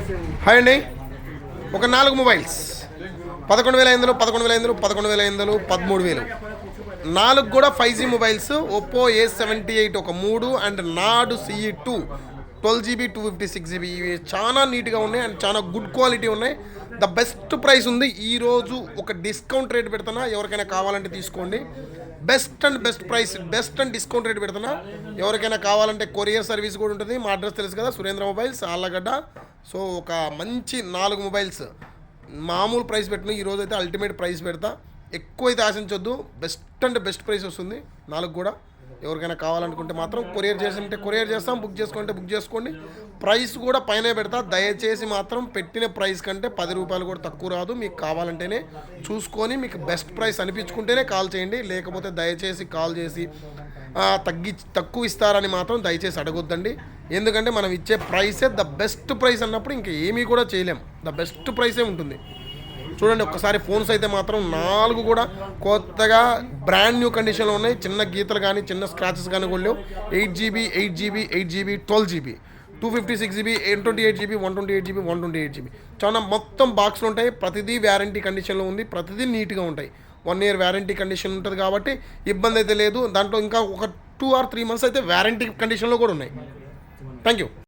Hi అండి. ఒక నాలుగు మొబైల్స్. పదకొండు వేల ఐదు పదకొండు వేల ఐదు పదకొండు వేల ఐదు పదమూడు వేలు. నాలుగు కూడా five G mobiles Oppo A seventy eight ఒక మూడు and Nord CE two. Twelve GB two fifty six GB ఇవి చాలా నీట్గా ఉన్నాయి అండ్ చాలా గుడ్ క్వాలిటీ ఉన్నాయి. ద బెస్ట్ ప్రైస్ ఉంది. ఈరోజు ఒక డిస్కౌంట్ రేట్ పెడుతున్నా ఎవరికైనా కావాలంటే తీసుకోండి. Best and best price best and discount rate పెడుతున్నా ఎవరికైనా కావాలంటే కొరియర్ సర్వీస్ కూడా ఉంటుంది. మా అడ్రస్ తెలుసు కదా సురేంద్ర మొబైల్స్ ఆళ్ళగడ్డ. సో ఒక మంచి నాలుగు మొబైల్స్. మామూలు ప్రైస్ పెట్టిన ఈరోజు అయితే అల్టిమేట్ ప్రైస్ పెడతా. ఎక్కువ అయితే ఆశించొద్దు. బెస్ట్ అండ్ బెస్ట్ ప్రైస్ వస్తుంది. నాలుగు కూడా. ఎవరికైనా కావాలనుకుంటే మాత్రం కొరియర్ చేసింటే కొరియర్ చేస్తాం బుక్ చేసుకుంటే బుక్ చేసుకోండి. ప్రైస్ కూడా పైన పెడతా. దయచేసి మాత్రం పెట్టిన ప్రైస్ కంటే పది రూపాయలు కూడా తక్కువ రాదు. మీకు కావాలంటేనే చూసుకొని మీకు బెస్ట్ ప్రైస్ అనిపించుకుంటేనే కాల్ చేయండి. లేకపోతే దయచేసి కాల్ చేసి తగ్గి తక్కువ ఇస్తారని మాత్రం దయచేసి అడగొద్దండి. ఎందుకంటే మనం ఇచ్చే ప్రైసే ద బెస్ట్ ప్రైస్ అన్నప్పుడు ఇంకా ఏమీ కూడా చేయలేం. ద బెస్ట్ ప్రైసే ఉంటుంది. చూడండి ఒక్కసారి ఫోన్స్ అయితే మాత్రం నాలుగు కూడా కొత్తగా బ్రాండ్ న్యూ కండిషన్లో ఉన్నాయి. చిన్న గీతలు కానీ చిన్న స్క్రాచెస్ కానీ కూడా లేవు. Eight GB eight GB eight GB twelve GB. Two fifty six GB eight twenty eight GB one twenty eight GB one twenty eight GB. చాలా మొత్తం బాక్స్లు ఉంటాయి. ప్రతిదీ వ్యారంటీ కండిషన్లో ఉంది. ప్రతిదీ నీట్గా ఉంటాయి. వన్ ఇయర్ వ్యారంటీ కండిషన్ ఉంటుంది కాబట్టి ఇబ్బంది అయితే లేదు. దాంట్లో ఇంకా ఒక టూ ఆర్ త్రీ మంత్స్ అయితే వ్యారంటీ కండిషన్లో కూడా ఉన్నాయి. Thank you